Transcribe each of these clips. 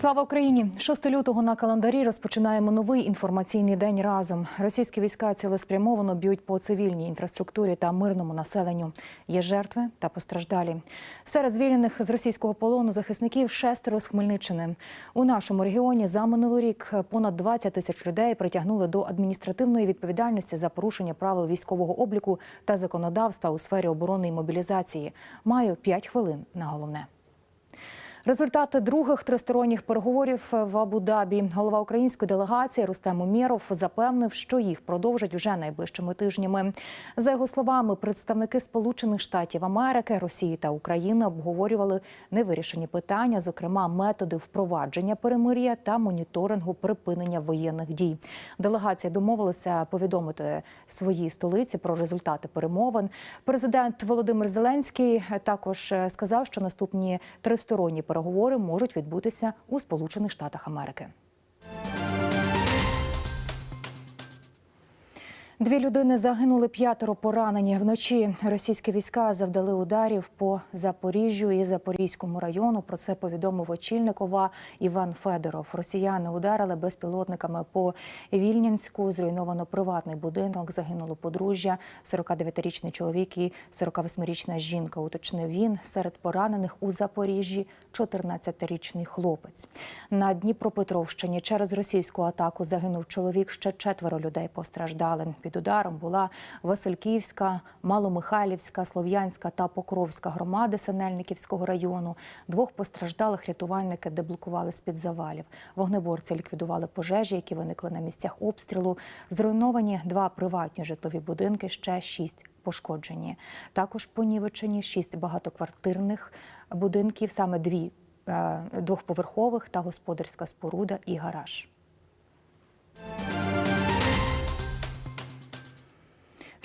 Слава Україні! 6 лютого на календарі розпочинаємо новий інформаційний день разом. Російські війська цілеспрямовано б'ють по цивільній інфраструктурі та мирному населенню. Є жертви та постраждалі. Серед звільнених з російського полону захисників шестеро з Хмельниччини. У нашому регіоні за минулий рік понад 20 тисяч людей притягнули до адміністративної відповідальності за порушення правил військового обліку та законодавства у сфері оборони і мобілізації. Маю 5 хвилин на головне. Результати других тристоронніх переговорів в Абу-Дабі. Голова української делегації Рустем Умєров запевнив, що їх продовжать вже найближчими тижнями. За його словами, представники Сполучених Штатів Америки, Росії та України обговорювали невирішені питання, зокрема методи впровадження перемир'я та моніторингу припинення воєнних дій. Делегація домовилася повідомити своїй столиці про результати перемовин. Президент Володимир Зеленський також сказав, що наступні тристоронні переговори можуть відбутися у Сполучених Штатах Америки. Дві людини загинули, п'ятеро поранені. Вночі російські війська завдали ударів по Запоріжжю і Запорізькому району. Про це повідомив очільник ОВА Іван Федоров. Росіяни ударили безпілотниками по Вільнянську. Зруйновано приватний будинок. Загинуло подружжя, 49-річний чоловік і 48-річна жінка. Уточнив він серед поранених у Запоріжжі 14-річний хлопець. На Дніпропетровщині через російську атаку загинув чоловік. Ще четверо людей постраждали. Під ударом була Васильківська, Маломихайлівська, Слов'янська та Покровська громади Синельниківського району. Двох постраждалих рятувальники деблокували з-під завалів. Вогнеборці ліквідували пожежі, які виникли на місцях обстрілу. Зруйновані два приватні житлові будинки, ще шість пошкоджені. Також понівечені шість багатоквартирних будинків, саме дві е, двохповерхових та господарська споруда і гараж.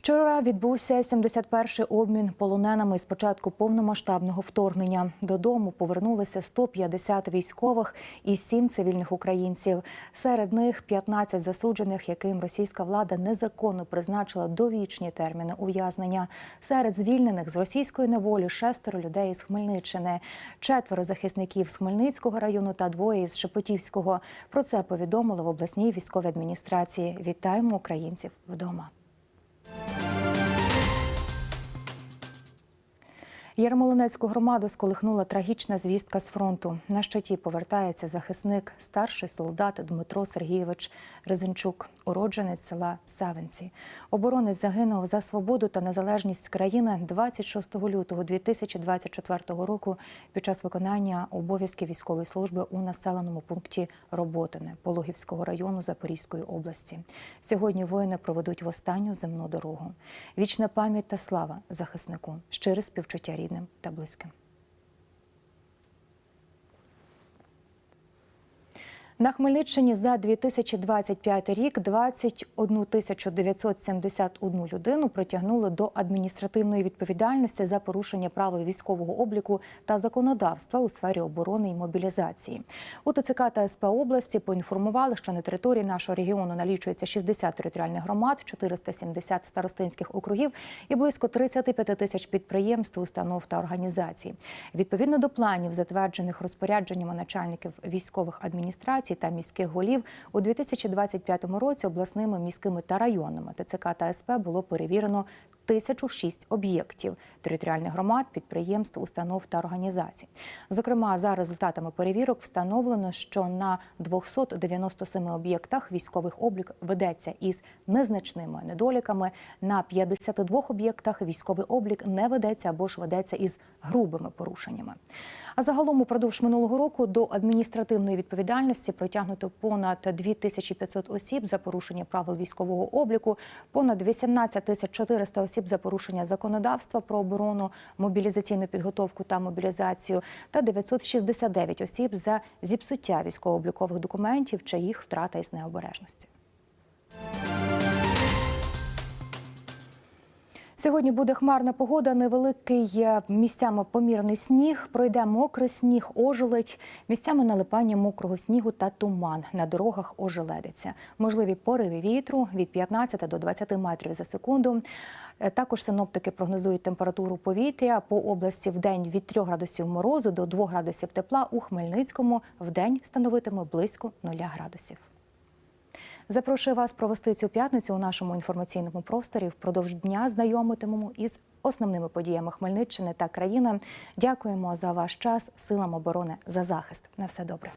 Вчора відбувся 71-й обмін полоненими з початку повномасштабного вторгнення. Додому повернулися 150 військових і 7 цивільних українців. Серед них 15 засуджених, яким російська влада незаконно призначила довічні терміни ув'язнення. Серед звільнених з російської неволі шестеро людей із Хмельниччини, четверо захисників з Хмельницького району та двоє із Шепетівського. Про це повідомили в обласній військовій адміністрації. Вітаємо українців вдома. Thank you. Ярмолинецьку громаду сколихнула трагічна звістка з фронту. На щиті повертається захисник, старший солдат Дмитро Сергійович Резенчук, уродженець села Савинці. Оборонець загинув за свободу та незалежність країни 26 лютого 2024 року під час виконання обов'язків військової служби у населеному пункті Роботине Пологівського району Запорізької області. Сьогодні воїни проведуть в останню земну дорогу. Вічна пам'ять та слава захиснику, щире співчуття рідним та близьким. На Хмельниччині за 2025 рік 21 тисячу 971 людину притягнули до адміністративної відповідальності за порушення правил військового обліку та законодавства у сфері оборони і мобілізації. У ТЦК та СП області поінформували, що на території нашого регіону налічується 60 територіальних громад, 470 старостинських округів і близько 35 тисяч підприємств, установ та організацій. Відповідно до планів, затверджених розпорядженнями начальників військових адміністрацій та міських голів у 2025 році обласними міськими та районними. ТЦК та СП було перевірено 1006 об'єктів територіальних громад, підприємств, установ та організацій. Зокрема, за результатами перевірок встановлено, що на 297 об'єктах військових облік ведеться із незначними недоліками. На 52 об'єктах військовий облік не ведеться або ж ведеться із грубими порушеннями. А загалом упродовж минулого року до адміністративної відповідальності притягнуто понад 2500 осіб за порушення правил військового обліку, понад 18 тисяч 400 осіб за порушення законодавства про оборону, мобілізаційну підготовку та мобілізацію, та 969 осіб за зіпсуття військово-облікових документів чи їх втрата із необережності. Сьогодні буде хмарна погода, невеликий місцями помірний сніг. Пройде мокрий сніг, ожеледь, місцями налипання мокрого снігу та туман. На дорогах ожеледиться. Можливі пориви вітру від 15 до 20 метрів за секунду. Е, Також синоптики прогнозують температуру повітря по області в день від 3 градусів морозу до 2 градусів тепла. У Хмельницькому в день становитиме близько 0 градусів. Запрошую вас провести цю п'ятницю у нашому інформаційному просторі. Впродовж дня знайомитимемо із основними подіями Хмельниччини та країни. Дякуємо за ваш час, силам оборони за захист. На все добре.